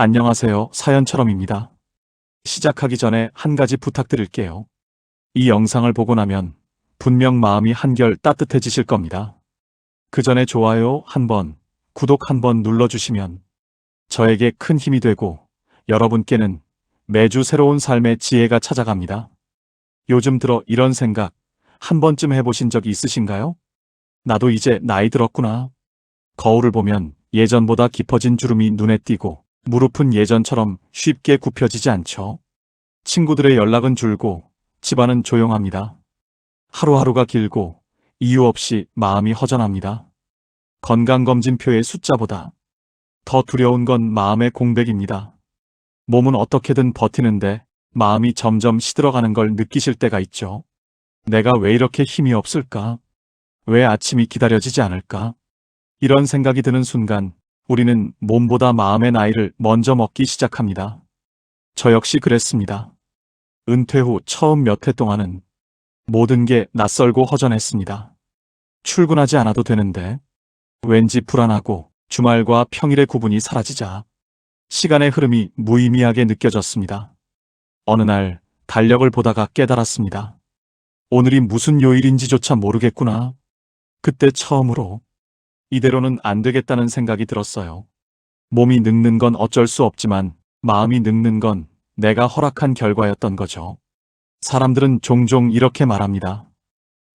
안녕하세요. 사연처럼입니다. 시작하기 전에 한 가지 부탁드릴게요. 이 영상을 보고 나면 분명 마음이 한결 따뜻해지실 겁니다. 그 전에 좋아요 한 번, 구독 한 번 눌러주시면 저에게 큰 힘이 되고 여러분께는 매주 새로운 삶의 지혜가 찾아갑니다. 요즘 들어 이런 생각 한 번쯤 해보신 적이 있으신가요? 나도 이제 나이 들었구나. 거울을 보면 예전보다 깊어진 주름이 눈에 띄고 무릎은 예전처럼 쉽게 굽혀지지 않죠. 친구들의 연락은 줄고 집안은 조용합니다. 하루하루가 길고 이유 없이 마음이 허전합니다. 건강검진표의 숫자보다 더 두려운 건 마음의 공백입니다. 몸은 어떻게든 버티는데 마음이 점점 시들어가는 걸 느끼실 때가 있죠. 내가 왜 이렇게 힘이 없을까? 왜 아침이 기다려지지 않을까? 이런 생각이 드는 순간 우리는 몸보다 마음의 나이를 먼저 먹기 시작합니다. 저 역시 그랬습니다. 은퇴 후 처음 몇 해 동안은 모든 게 낯설고 허전했습니다. 출근하지 않아도 되는데 왠지 불안하고 주말과 평일의 구분이 사라지자 시간의 흐름이 무의미하게 느껴졌습니다. 어느 날 달력을 보다가 깨달았습니다. 오늘이 무슨 요일인지조차 모르겠구나. 그때 처음으로 이대로는 안 되겠다는 생각이 들었어요. 몸이 늙는 건 어쩔 수 없지만 마음이 늙는 건 내가 허락한 결과였던 거죠. 사람들은 종종 이렇게 말합니다.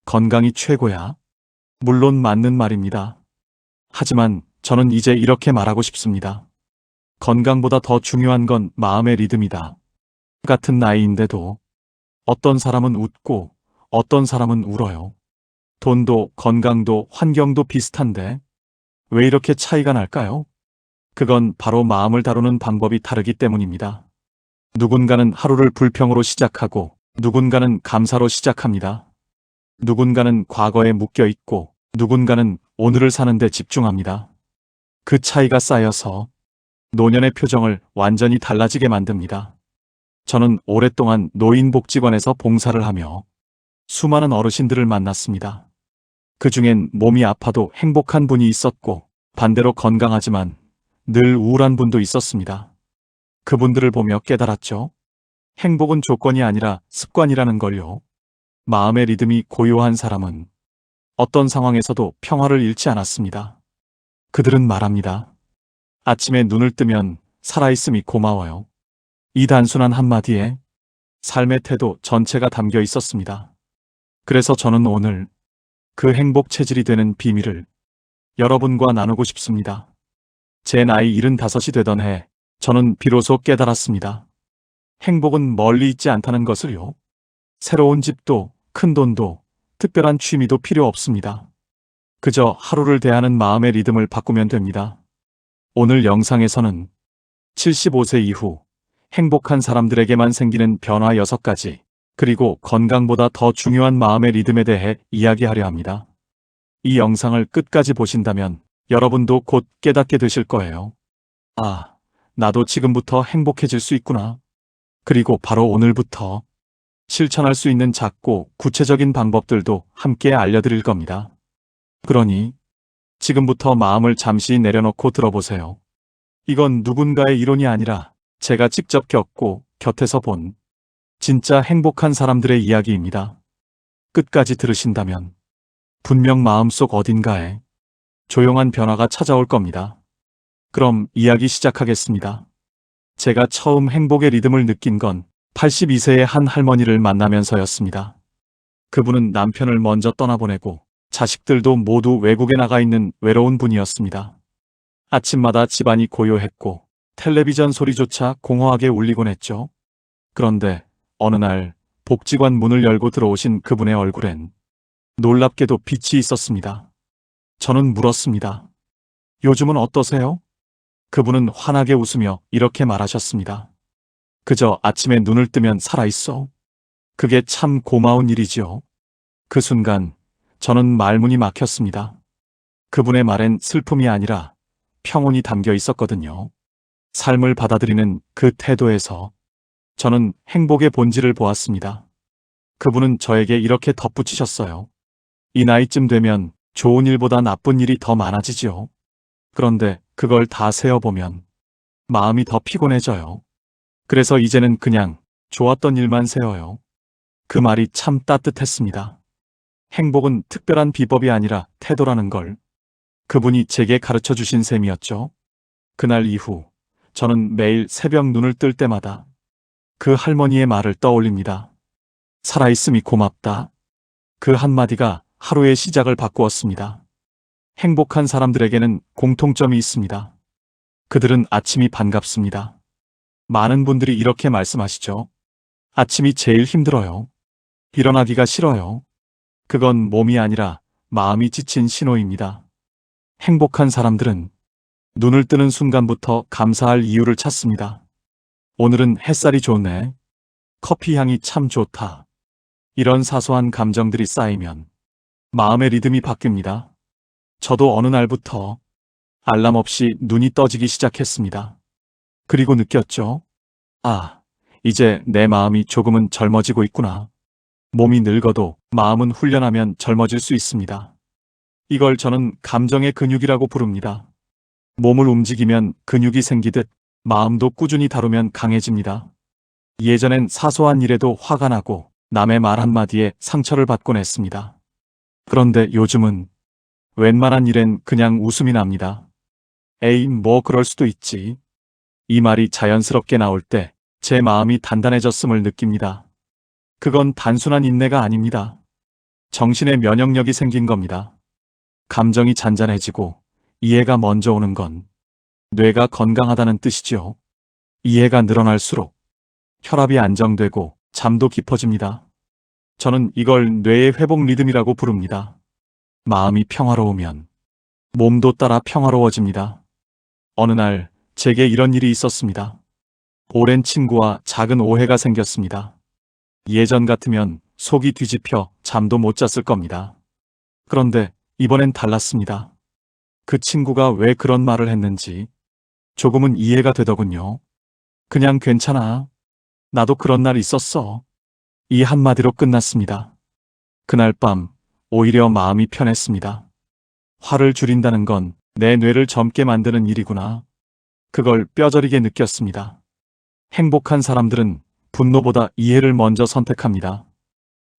건강이 최고야. 물론 맞는 말입니다. 하지만 저는 이제 이렇게 말하고 싶습니다. 건강보다 더 중요한 건 마음의 리듬이다. 같은 나이인데도 어떤 사람은 웃고 어떤 사람은 울어요. 돈도 건강도 환경도 비슷한데 왜 이렇게 차이가 날까요? 그건 바로 마음을 다루는 방법이 다르기 때문입니다. 누군가는 하루를 불평으로 시작하고 누군가는 감사로 시작합니다. 누군가는 과거에 묶여 있고 누군가는 오늘을 사는데 집중합니다. 그 차이가 쌓여서 노년의 표정을 완전히 달라지게 만듭니다. 저는 오랫동안 노인복지관에서 봉사를 하며 수많은 어르신들을 만났습니다. 그 중엔 몸이 아파도 행복한 분이 있었고 반대로 건강하지만 늘 우울한 분도 있었습니다. 그분들을 보며 깨달았죠. 행복은 조건이 아니라 습관이라는 걸요. 마음의 리듬이 고요한 사람은 어떤 상황에서도 평화를 잃지 않았습니다. 그들은 말합니다. 아침에 눈을 뜨면 살아있음이 고마워요. 이 단순한 한마디에 삶의 태도 전체가 담겨 있었습니다. 그래서 저는 오늘 그 행복 체질이 되는 비밀을 여러분과 나누고 싶습니다. 제 나이 75이 되던 해, 저는 비로소 깨달았습니다. 행복은 멀리 있지 않다는 것을요. 새로운 집도, 큰 돈도, 특별한 취미도 필요 없습니다. 그저 하루를 대하는 마음의 리듬을 바꾸면 됩니다. 오늘 영상에서는 75세 이후 행복한 사람들에게만 생기는 변화 6가지, 그리고 건강보다 더 중요한 마음의 리듬에 대해 이야기하려 합니다. 이 영상을 끝까지 보신다면 여러분도 곧 깨닫게 되실 거예요. 아, 나도 지금부터 행복해질 수 있구나. 그리고 바로 오늘부터 실천할 수 있는 작고 구체적인 방법들도 함께 알려드릴 겁니다. 그러니 지금부터 마음을 잠시 내려놓고 들어보세요. 이건 누군가의 이론이 아니라 제가 직접 겪고 곁에서 본 진짜 행복한 사람들의 이야기입니다. 끝까지 들으신다면 분명 마음속 어딘가에 조용한 변화가 찾아올 겁니다. 그럼 이야기 시작하겠습니다. 제가 처음 행복의 리듬을 느낀 건 82세의 한 할머니를 만나면서였습니다. 그분은 남편을 먼저 떠나보내고 자식들도 모두 외국에 나가 있는 외로운 분이었습니다. 아침마다 집안이 고요했고 텔레비전 소리조차 공허하게 울리곤 했죠. 그런데 어느 날 복지관 문을 열고 들어오신 그분의 얼굴엔 놀랍게도 빛이 있었습니다. 저는 물었습니다. 요즘은 어떠세요? 그분은 환하게 웃으며 이렇게 말하셨습니다. 그저 아침에 눈을 뜨면 살아있어. 그게 참 고마운 일이지요. 그 순간 저는 말문이 막혔습니다. 그분의 말엔 슬픔이 아니라 평온이 담겨 있었거든요. 삶을 받아들이는 그 태도에서 저는 행복의 본질을 보았습니다. 그분은 저에게 이렇게 덧붙이셨어요. 이 나이쯤 되면 좋은 일보다 나쁜 일이 더 많아지지요. 그런데 그걸 다 세어보면 마음이 더 피곤해져요. 그래서 이제는 그냥 좋았던 일만 세워요. 그 말이 참 따뜻했습니다. 행복은 특별한 비법이 아니라 태도라는 걸 그분이 제게 가르쳐 주신 셈이었죠. 그날 이후 저는 매일 새벽 눈을 뜰 때마다 그 할머니의 말을 떠올립니다. 살아있음이 고맙다. 그 한마디가 하루의 시작을 바꾸었습니다. 행복한 사람들에게는 공통점이 있습니다. 그들은 아침이 반갑습니다. 많은 분들이 이렇게 말씀하시죠. 아침이 제일 힘들어요. 일어나기가 싫어요. 그건 몸이 아니라 마음이 지친 신호입니다. 행복한 사람들은 눈을 뜨는 순간부터 감사할 이유를 찾습니다. 오늘은 햇살이 좋네. 커피 향이 참 좋다. 이런 사소한 감정들이 쌓이면 마음의 리듬이 바뀝니다. 저도 어느 날부터 알람 없이 눈이 떠지기 시작했습니다. 그리고 느꼈죠. 아, 이제 내 마음이 조금은 젊어지고 있구나. 몸이 늙어도 마음은 훈련하면 젊어질 수 있습니다. 이걸 저는 감정의 근육이라고 부릅니다. 몸을 움직이면 근육이 생기듯 마음도 꾸준히 다루면 강해집니다. 예전엔 사소한 일에도 화가 나고 남의 말 한마디에 상처를 받곤 했습니다. 그런데 요즘은 웬만한 일엔 그냥 웃음이 납니다. 에이, 뭐 그럴 수도 있지. 이 말이 자연스럽게 나올 때 제 마음이 단단해졌음을 느낍니다. 그건 단순한 인내가 아닙니다. 정신의 면역력이 생긴 겁니다. 감정이 잔잔해지고 이해가 먼저 오는 건 뇌가 건강하다는 뜻이지요. 이해가 늘어날수록 혈압이 안정되고 잠도 깊어집니다. 저는 이걸 뇌의 회복 리듬이라고 부릅니다. 마음이 평화로우면 몸도 따라 평화로워집니다. 어느 날 제게 이런 일이 있었습니다. 오랜 친구와 작은 오해가 생겼습니다. 예전 같으면 속이 뒤집혀 잠도 못 잤을 겁니다. 그런데 이번엔 달랐습니다. 그 친구가 왜 그런 말을 했는지 조금은 이해가 되더군요. 그냥 괜찮아. 나도 그런 날 있었어. 이 한마디로 끝났습니다. 그날 밤 오히려 마음이 편했습니다. 화를 줄인다는 건 내 뇌를 젊게 만드는 일이구나. 그걸 뼈저리게 느꼈습니다. 행복한 사람들은 분노보다 이해를 먼저 선택합니다.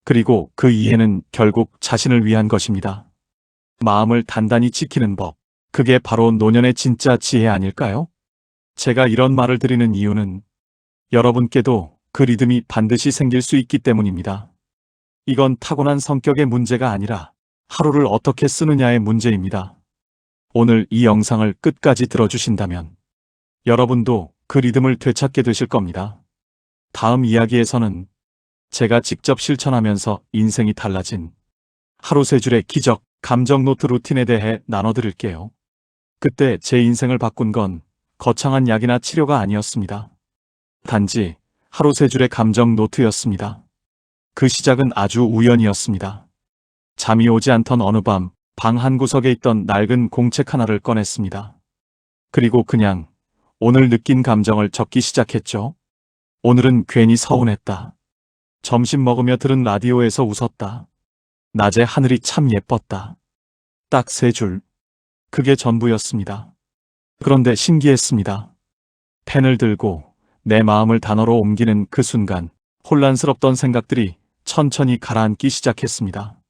그리고 그 이해는 결국 자신을 위한 것입니다. 마음을 단단히 지키는 법. 그게 바로 노년의 진짜 지혜 아닐까요? 제가 이런 말을 드리는 이유는 여러분께도 그 리듬이 반드시 생길 수 있기 때문입니다. 이건 타고난 성격의 문제가 아니라 하루를 어떻게 쓰느냐의 문제입니다. 오늘 이 영상을 끝까지 들어주신다면 여러분도 그 리듬을 되찾게 되실 겁니다. 다음 이야기에서는 제가 직접 실천하면서 인생이 달라진 하루 세 줄의 기적 감정 노트 루틴에 대해 나눠드릴게요. 그때 제 인생을 바꾼 건 거창한 약이나 치료가 아니었습니다. 단지 하루 세 줄의 감정 노트였습니다. 그 시작은 아주 우연이었습니다. 잠이 오지 않던 어느 밤, 방 한 구석에 있던 낡은 공책 하나를 꺼냈습니다. 그리고 그냥 오늘 느낀 감정을 적기 시작했죠. 오늘은 괜히 서운했다. 점심 먹으며 들은 라디오에서 웃었다. 낮에 하늘이 참 예뻤다. 딱 세 줄. 그게 전부였습니다. 그런데 신기했습니다. 펜을 들고 내 마음을 단어로 옮기는 그 순간 혼란스럽던 생각들이 천천히 가라앉기 시작했습니다.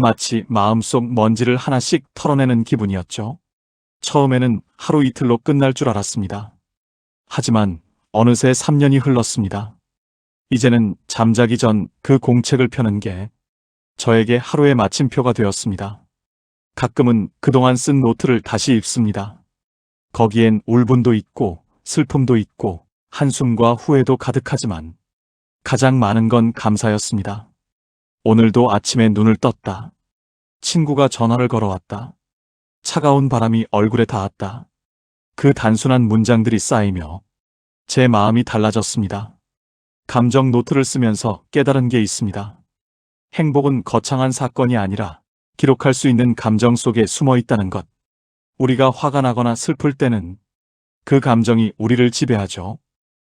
마치 마음속 먼지를 하나씩 털어내는 기분이었죠. 처음에는 하루 이틀로 끝날 줄 알았습니다. 하지만 어느새 3년이 흘렀습니다. 이제는 잠자기 전 그 공책을 펴는 게 저에게 하루의 마침표가 되었습니다. 가끔은 그동안 쓴 노트를 다시 읽습니다. 거기엔 울분도 있고 슬픔도 있고 한숨과 후회도 가득하지만 가장 많은 건 감사였습니다. 오늘도 아침에 눈을 떴다. 친구가 전화를 걸어왔다. 차가운 바람이 얼굴에 닿았다. 그 단순한 문장들이 쌓이며 제 마음이 달라졌습니다. 감정 노트를 쓰면서 깨달은 게 있습니다. 행복은 거창한 사건이 아니라 기록할 수 있는 감정 속에 숨어 있다는 것. 우리가 화가 나거나 슬플 때는 그 감정이 우리를 지배하죠.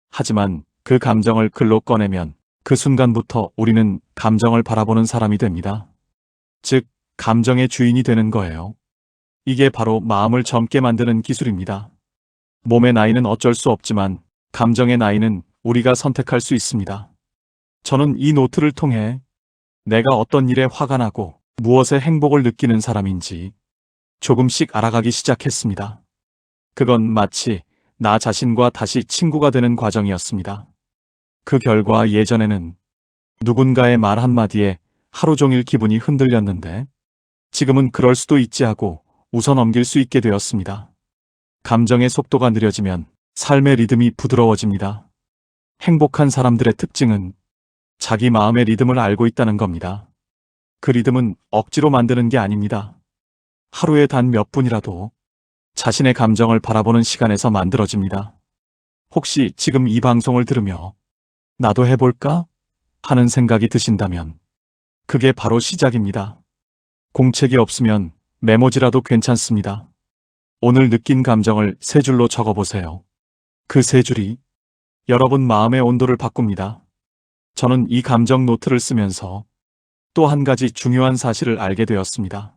하지만 그 감정을 글로 꺼내면 그 순간부터 우리는 감정을 바라보는 사람이 됩니다. 즉, 감정의 주인이 되는 거예요. 이게 바로 마음을 젊게 만드는 기술입니다. 몸의 나이는 어쩔 수 없지만 감정의 나이는 우리가 선택할 수 있습니다. 저는 이 노트를 통해 내가 어떤 일에 화가 나고 무엇에 행복을 느끼는 사람인지 조금씩 알아가기 시작했습니다. 그건 마치 나 자신과 다시 친구가 되는 과정이었습니다. 그 결과 예전에는 누군가의 말 한마디에 하루 종일 기분이 흔들렸는데 지금은 그럴 수도 있지 하고 웃어 넘길 수 있게 되었습니다. 감정의 속도가 느려지면 삶의 리듬이 부드러워집니다. 행복한 사람들의 특징은 자기 마음의 리듬을 알고 있다는 겁니다. 그 리듬은 억지로 만드는 게 아닙니다. 하루에 단 몇 분이라도 자신의 감정을 바라보는 시간에서 만들어집니다. 혹시 지금 이 방송을 들으며 나도 해볼까? 하는 생각이 드신다면 그게 바로 시작입니다. 공책이 없으면 메모지라도 괜찮습니다. 오늘 느낀 감정을 세 줄로 적어보세요. 그 세 줄이 여러분 마음의 온도를 바꿉니다. 저는 이 감정 노트를 쓰면서 또 한 가지 중요한 사실을 알게 되었습니다.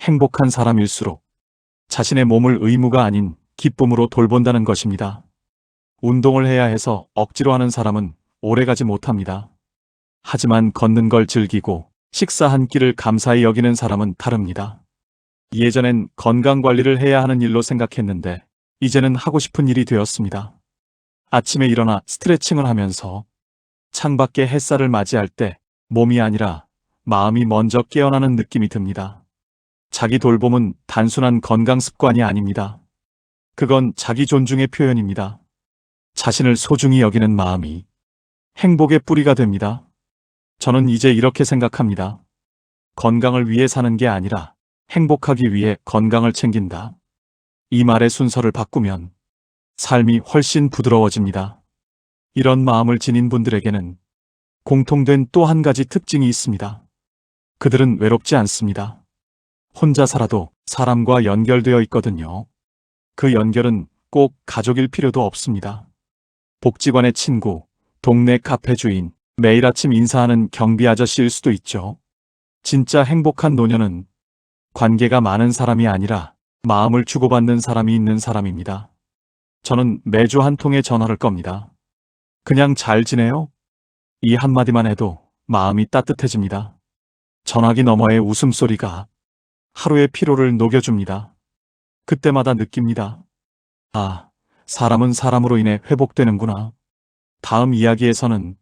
행복한 사람일수록 자신의 몸을 의무가 아닌 기쁨으로 돌본다는 것입니다. 운동을 해야 해서 억지로 하는 사람은 오래가지 못합니다. 하지만 걷는 걸 즐기고 식사 한 끼를 감사히 여기는 사람은 다릅니다. 예전엔 건강 관리를 해야 하는 일로 생각했는데 이제는 하고 싶은 일이 되었습니다. 아침에 일어나 스트레칭을 하면서 창밖에 햇살을 맞이할 때 몸이 아니라 마음이 먼저 깨어나는 느낌이 듭니다. 자기 돌봄은 단순한 건강 습관이 아닙니다. 그건 자기 존중의 표현입니다. 자신을 소중히 여기는 마음이 행복의 뿌리가 됩니다. 저는 이제 이렇게 생각합니다. 건강을 위해 사는 게 아니라 행복하기 위해 건강을 챙긴다. 이 말의 순서를 바꾸면 삶이 훨씬 부드러워집니다. 이런 마음을 지닌 분들에게는 공통된 또 한 가지 특징이 있습니다. 그들은 외롭지 않습니다. 혼자 살아도 사람과 연결되어 있거든요. 그 연결은 꼭 가족일 필요도 없습니다. 복지관의 친구, 동네 카페 주인, 매일 아침 인사하는 경비 아저씨일 수도 있죠. 진짜 행복한 노년은 관계가 많은 사람이 아니라 마음을 주고받는 사람이 있는 사람입니다. 저는 매주 한 통의 전화를 겁니다. 그냥 잘 지내요? 이 한마디만 해도 마음이 따뜻해집니다. 전화기 너머의 웃음소리가 하루의 피로를 녹여줍니다. 그때마다 느낍니다. 아, 사람은 사람으로 인해 회복되는구나. 다음 이야기에서는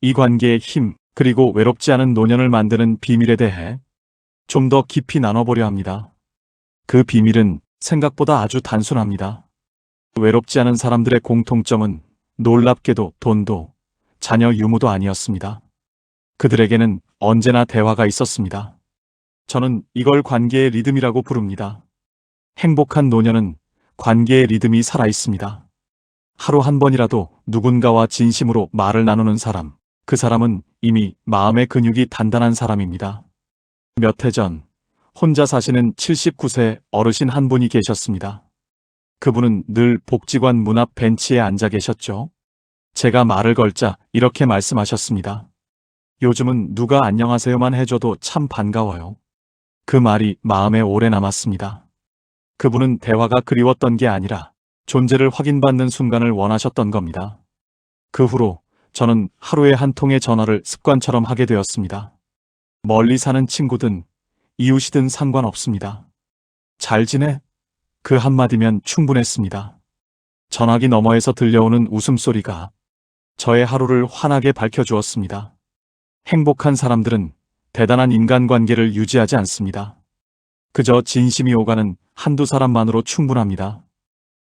이 관계의 힘, 그리고 외롭지 않은 노년을 만드는 비밀에 대해 좀 더 깊이 나눠보려 합니다. 그 비밀은 생각보다 아주 단순합니다. 외롭지 않은 사람들의 공통점은 놀랍게도 돈도 자녀 유무도 아니었습니다. 그들에게는 언제나 대화가 있었습니다. 저는 이걸 관계의 리듬이라고 부릅니다. 행복한 노년은 관계의 리듬이 살아 있습니다. 하루 한 번이라도 누군가와 진심으로 말을 나누는 사람, 그 사람은 이미 마음의 근육이 단단한 사람입니다. 몇 해 전, 혼자 사시는 79세 어르신 한 분이 계셨습니다. 그분은 늘 복지관 문 앞 벤치에 앉아 계셨죠. 제가 말을 걸자 이렇게 말씀하셨습니다. 요즘은 누가 안녕하세요만 해줘도 참 반가워요. 그 말이 마음에 오래 남았습니다. 그분은 대화가 그리웠던 게 아니라 존재를 확인받는 순간을 원하셨던 겁니다. 그 후로 저는 하루에 한 통의 전화를 습관처럼 하게 되었습니다. 멀리 사는 친구든 이웃이든 상관없습니다. 잘 지내? 그 한마디면 충분했습니다. 전화기 너머에서 들려오는 웃음소리가 저의 하루를 환하게 밝혀주었습니다. 행복한 사람들은 대단한 인간관계를 유지하지 않습니다. 그저 진심이 오가는 한두 사람만으로 충분합니다.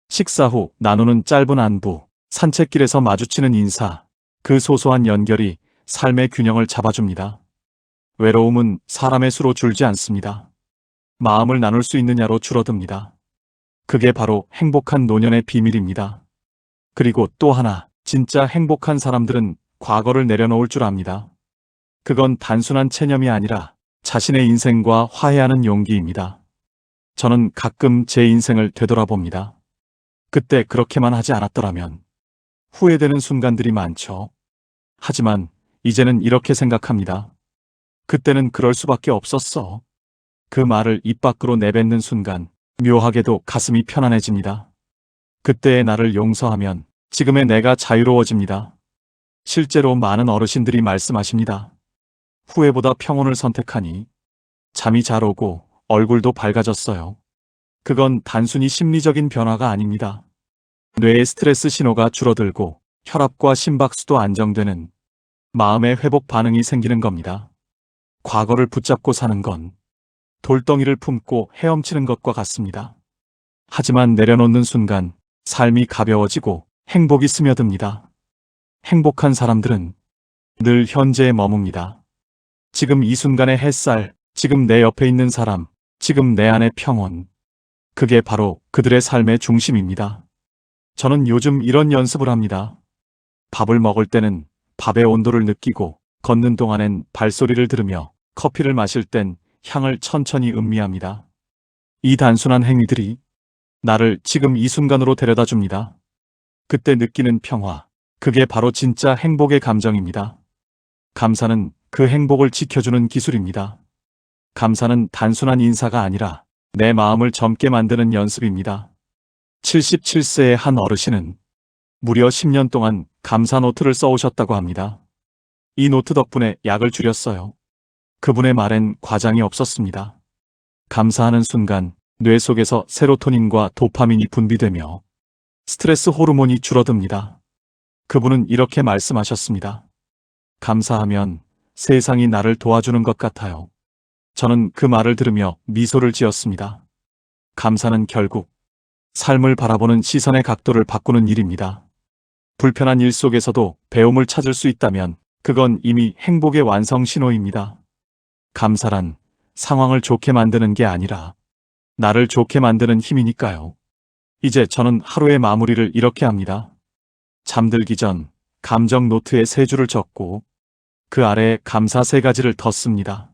식사 후 나누는 짧은 안부, 산책길에서 마주치는 인사, 그 소소한 연결이 삶의 균형을 잡아줍니다. 외로움은 사람의 수로 줄지 않습니다. 마음을 나눌 수 있느냐로 줄어듭니다. 그게 바로 행복한 노년의 비밀입니다. 그리고 또 하나, 진짜 행복한 사람들은 과거를 내려놓을 줄 압니다. 그건 단순한 체념이 아니라 자신의 인생과 화해하는 용기입니다. 저는 가끔 제 인생을 되돌아봅니다. 그때 그렇게만 하지 않았더라면 후회되는 순간들이 많죠. 하지만 이제는 이렇게 생각합니다. 그때는 그럴 수밖에 없었어. 그 말을 입 밖으로 내뱉는 순간 묘하게도 가슴이 편안해집니다. 그때의 나를 용서하면 지금의 내가 자유로워집니다. 실제로 많은 어르신들이 말씀하십니다. 후회보다 평온을 선택하니 잠이 잘 오고 얼굴도 밝아졌어요. 그건 단순히 심리적인 변화가 아닙니다. 뇌의 스트레스 신호가 줄어들고 혈압과 심박수도 안정되는 마음의 회복 반응이 생기는 겁니다. 과거를 붙잡고 사는 건 돌덩이를 품고 헤엄치는 것과 같습니다. 하지만 내려놓는 순간 삶이 가벼워지고 행복이 스며듭니다. 행복한 사람들은 늘 현재에 머뭅니다. 지금 이 순간의 햇살, 지금 내 옆에 있는 사람, 지금 내 안의 평온. 그게 바로 그들의 삶의 중심입니다. 저는 요즘 이런 연습을 합니다. 밥을 먹을 때는 밥의 온도를 느끼고 걷는 동안엔 발소리를 들으며 커피를 마실 땐 향을 천천히 음미합니다. 이 단순한 행위들이 나를 지금 이 순간으로 데려다 줍니다. 그때 느끼는 평화, 그게 바로 진짜 행복의 감정입니다. 감사는 그 행복을 지켜주는 기술입니다. 감사는 단순한 인사가 아니라 내 마음을 젊게 만드는 연습입니다. 77세의 한 어르신은 무려 10년 동안 감사 노트를 써오셨다고 합니다. 이 노트 덕분에 약을 줄였어요. 그분의 말엔 과장이 없었습니다. 감사하는 순간 뇌 속에서 세로토닌과 도파민이 분비되며 스트레스 호르몬이 줄어듭니다. 그분은 이렇게 말씀하셨습니다. 감사하면 세상이 나를 도와주는 것 같아요. 저는 그 말을 들으며 미소를 지었습니다. 감사는 결국 삶을 바라보는 시선의 각도를 바꾸는 일입니다. 불편한 일 속에서도 배움을 찾을 수 있다면 그건 이미 행복의 완성 신호입니다. 감사란 상황을 좋게 만드는 게 아니라 나를 좋게 만드는 힘이니까요. 이제 저는 하루의 마무리를 이렇게 합니다. 잠들기 전 감정 노트에 세 줄을 적고 그 아래에 감사 세 가지를 덧습니다.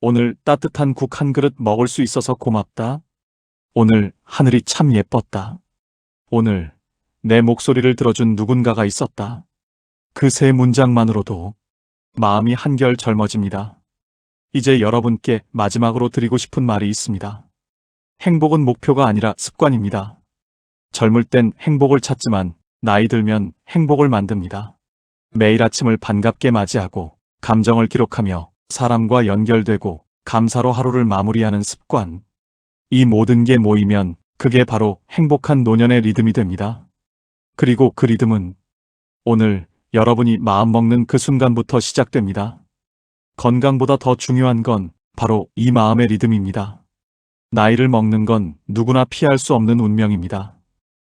오늘 따뜻한 국 한 그릇 먹을 수 있어서 고맙다. 오늘 하늘이 참 예뻤다. 오늘 내 목소리를 들어준 누군가가 있었다. 그 세 문장만으로도 마음이 한결 젊어집니다. 이제 여러분께 마지막으로 드리고 싶은 말이 있습니다. 행복은 목표가 아니라 습관입니다. 젊을 땐 행복을 찾지만 나이 들면 행복을 만듭니다. 매일 아침을 반갑게 맞이하고 감정을 기록하며 사람과 연결되고 감사로 하루를 마무리하는 습관. 이 모든 게 모이면 그게 바로 행복한 노년의 리듬이 됩니다. 그리고 그 리듬은 오늘 여러분이 마음 먹는 그 순간부터 시작됩니다. 건강보다 더 중요한 건 바로 이 마음의 리듬입니다. 나이를 먹는 건 누구나 피할 수 없는 운명입니다.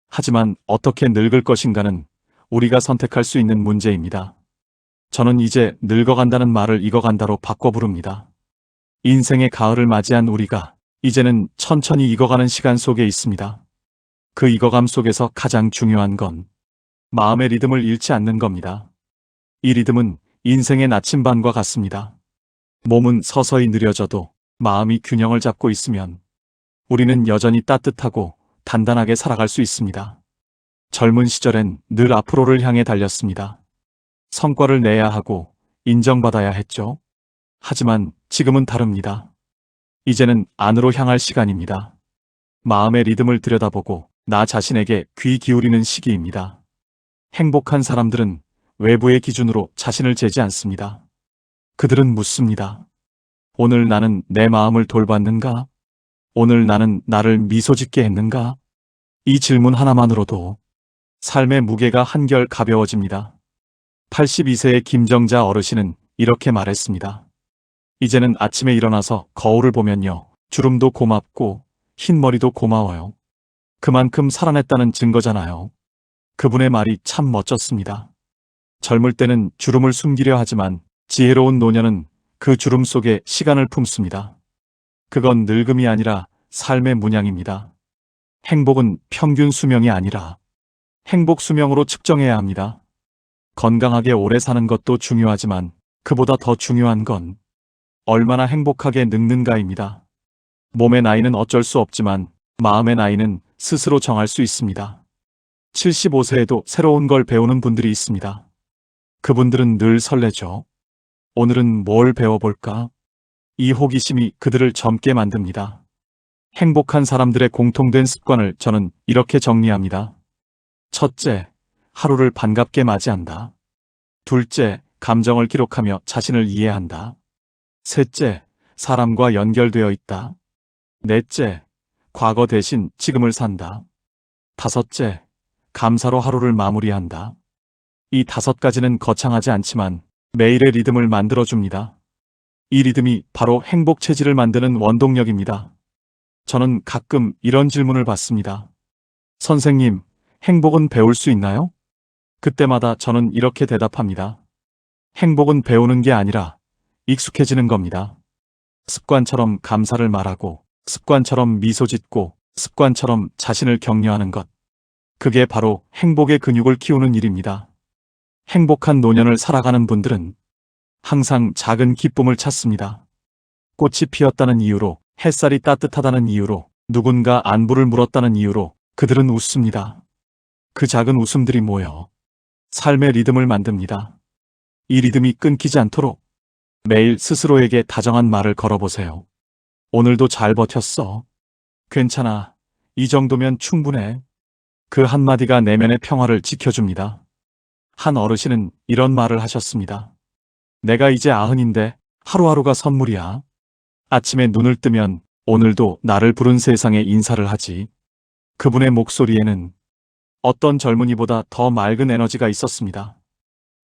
하지만 어떻게 늙을 것인가는 우리가 선택할 수 있는 문제입니다. 저는 이제 늙어간다는 말을 익어간다로 바꿔 부릅니다. 인생의 가을을 맞이한 우리가 이제는 천천히 익어가는 시간 속에 있습니다. 그 익어감 속에서 가장 중요한 건 마음의 리듬을 잃지 않는 겁니다. 이 리듬은 인생의 나침반과 같습니다. 몸은 서서히 느려져도 마음이 균형을 잡고 있으면 우리는 여전히 따뜻하고 단단하게 살아갈 수 있습니다. 젊은 시절엔 늘 앞으로를 향해 달렸습니다. 성과를 내야 하고 인정받아야 했죠. 하지만 지금은 다릅니다. 이제는 안으로 향할 시간입니다. 마음의 리듬을 들여다보고 나 자신에게 귀 기울이는 시기입니다. 행복한 사람들은 외부의 기준으로 자신을 재지 않습니다. 그들은 묻습니다. 오늘 나는 내 마음을 돌봤는가? 오늘 나는 나를 미소 짓게 했는가? 이 질문 하나만으로도 삶의 무게가 한결 가벼워집니다. 82세의 김정자 어르신은 이렇게 말했습니다. 이제는 아침에 일어나서 거울을 보면요. 주름도 고맙고 흰머리도 고마워요. 그만큼 살아냈다는 증거잖아요. 그분의 말이 참 멋졌습니다. 젊을 때는 주름을 숨기려 하지만 지혜로운 노년은 그 주름 속에 시간을 품습니다. 그건 늙음이 아니라 삶의 문양입니다. 행복은 평균 수명이 아니라 행복 수명으로 측정해야 합니다. 건강하게 오래 사는 것도 중요하지만 그보다 더 중요한 건 얼마나 행복하게 늙는가입니다. 몸의 나이는 어쩔 수 없지만 마음의 나이는 스스로 정할 수 있습니다. 75세에도 새로운 걸 배우는 분들이 있습니다. 그분들은 늘 설레죠. 오늘은 뭘 배워볼까? 이 호기심이 그들을 젊게 만듭니다. 행복한 사람들의 공통된 습관을 저는 이렇게 정리합니다. 첫째, 하루를 반갑게 맞이한다. 둘째, 감정을 기록하며 자신을 이해한다. 셋째, 사람과 연결되어 있다. 넷째, 과거 대신 지금을 산다. 다섯째, 감사로 하루를 마무리한다. 이 다섯 가지는 거창하지 않지만 매일의 리듬을 만들어줍니다. 이 리듬이 바로 행복 체질을 만드는 원동력입니다. 저는 가끔 이런 질문을 받습니다. 선생님, 행복은 배울 수 있나요? 그때마다 저는 이렇게 대답합니다. 행복은 배우는 게 아니라 익숙해지는 겁니다. 습관처럼 감사를 말하고, 습관처럼 미소 짓고, 습관처럼 자신을 격려하는 것. 그게 바로 행복의 근육을 키우는 일입니다. 행복한 노년을 살아가는 분들은 항상 작은 기쁨을 찾습니다. 꽃이 피었다는 이유로, 햇살이 따뜻하다는 이유로, 누군가 안부를 물었다는 이유로 그들은 웃습니다. 그 작은 웃음들이 모여 삶의 리듬을 만듭니다. 이 리듬이 끊기지 않도록 매일 스스로에게 다정한 말을 걸어보세요. 오늘도 잘 버텼어. 괜찮아. 이 정도면 충분해. 그 한마디가 내면의 평화를 지켜줍니다. 한 어르신은 이런 말을 하셨습니다. 내가 이제 아흔인데 하루하루가 선물이야. 아침에 눈을 뜨면 오늘도 나를 부른 세상에 인사를 하지. 그분의 목소리에는 어떤 젊은이보다 더 맑은 에너지가 있었습니다.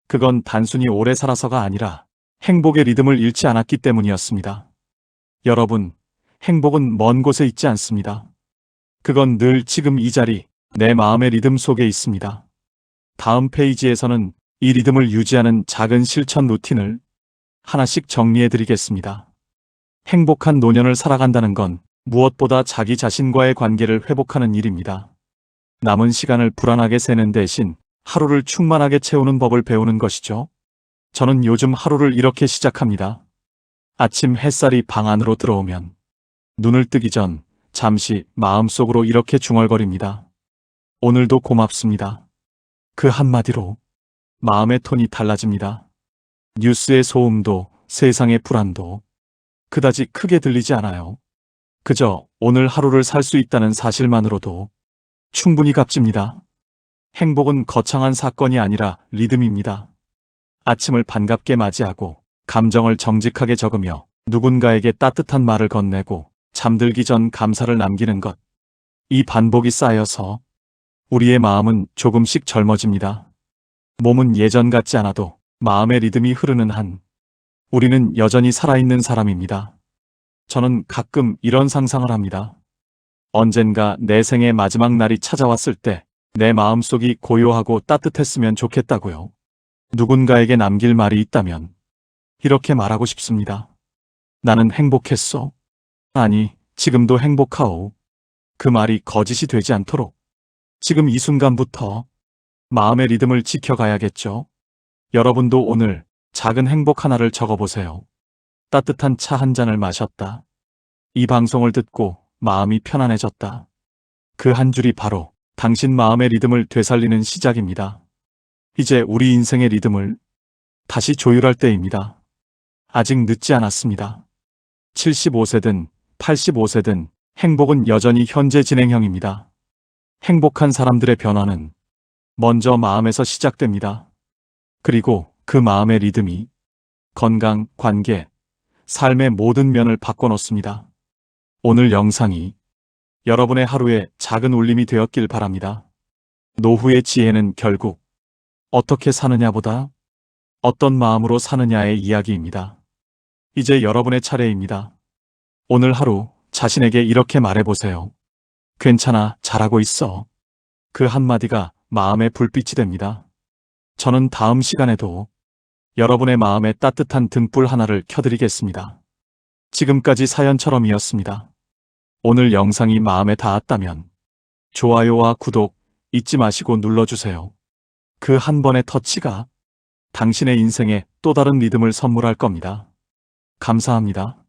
그건 단순히 오래 살아서가 아니라 행복의 리듬을 잃지 않았기 때문이었습니다. 여러분, 행복은 먼 곳에 있지 않습니다. 그건 늘 지금 이 자리, 내 마음의 리듬 속에 있습니다. 다음 페이지에서는 이 리듬을 유지하는 작은 실천 루틴을 하나씩 정리해 드리겠습니다. 행복한 노년을 살아간다는 건 무엇보다 자기 자신과의 관계를 회복하는 일입니다. 남은 시간을 불안하게 세는 대신 하루를 충만하게 채우는 법을 배우는 것이죠. 저는 요즘 하루를 이렇게 시작합니다. 아침 햇살이 방 안으로 들어오면 눈을 뜨기 전 잠시 마음속으로 이렇게 중얼거립니다. 오늘도 고맙습니다. 그 한마디로 마음의 톤이 달라집니다. 뉴스의 소음도 세상의 불안도 그다지 크게 들리지 않아요. 그저 오늘 하루를 살 수 있다는 사실만으로도 충분히 값집니다. 행복은 거창한 사건이 아니라 리듬입니다. 아침을 반갑게 맞이하고 감정을 정직하게 적으며 누군가에게 따뜻한 말을 건네고 잠들기 전 감사를 남기는 것. 이 반복이 쌓여서 우리의 마음은 조금씩 젊어집니다. 몸은 예전 같지 않아도 마음의 리듬이 흐르는 한 우리는 여전히 살아있는 사람입니다. 저는 가끔 이런 상상을 합니다. 언젠가 내 생의 마지막 날이 찾아왔을 때 내 마음속이 고요하고 따뜻했으면 좋겠다고요. 누군가에게 남길 말이 있다면 이렇게 말하고 싶습니다. 나는 행복했어. 아니, 지금도 행복하오. 그 말이 거짓이 되지 않도록 지금 이 순간부터 마음의 리듬을 지켜가야겠죠. 여러분도 오늘 작은 행복 하나를 적어보세요. 따뜻한 차 한 잔을 마셨다. 이 방송을 듣고 마음이 편안해졌다. 그 한 줄이 바로 당신 마음의 리듬을 되살리는 시작입니다. 이제 우리 인생의 리듬을 다시 조율할 때입니다. 아직 늦지 않았습니다. 75세든 85세든 행복은 여전히 현재 진행형입니다. 행복한 사람들의 변화는 먼저 마음에서 시작됩니다. 그리고 그 마음의 리듬이 건강, 관계, 삶의 모든 면을 바꿔놓습니다. 오늘 영상이 여러분의 하루에 작은 울림이 되었길 바랍니다. 노후의 지혜는 결국 어떻게 사느냐보다 어떤 마음으로 사느냐의 이야기입니다. 이제 여러분의 차례입니다. 오늘 하루 자신에게 이렇게 말해보세요. 괜찮아, 잘하고 있어. 그 한마디가 마음의 불빛이 됩니다. 저는 다음 시간에도 여러분의 마음에 따뜻한 등불 하나를 켜드리겠습니다. 지금까지 사연처럼이었습니다. 오늘 영상이 마음에 닿았다면 좋아요와 구독 잊지 마시고 눌러주세요. 그 한 번의 터치가 당신의 인생에 또 다른 리듬을 선물할 겁니다. 감사합니다.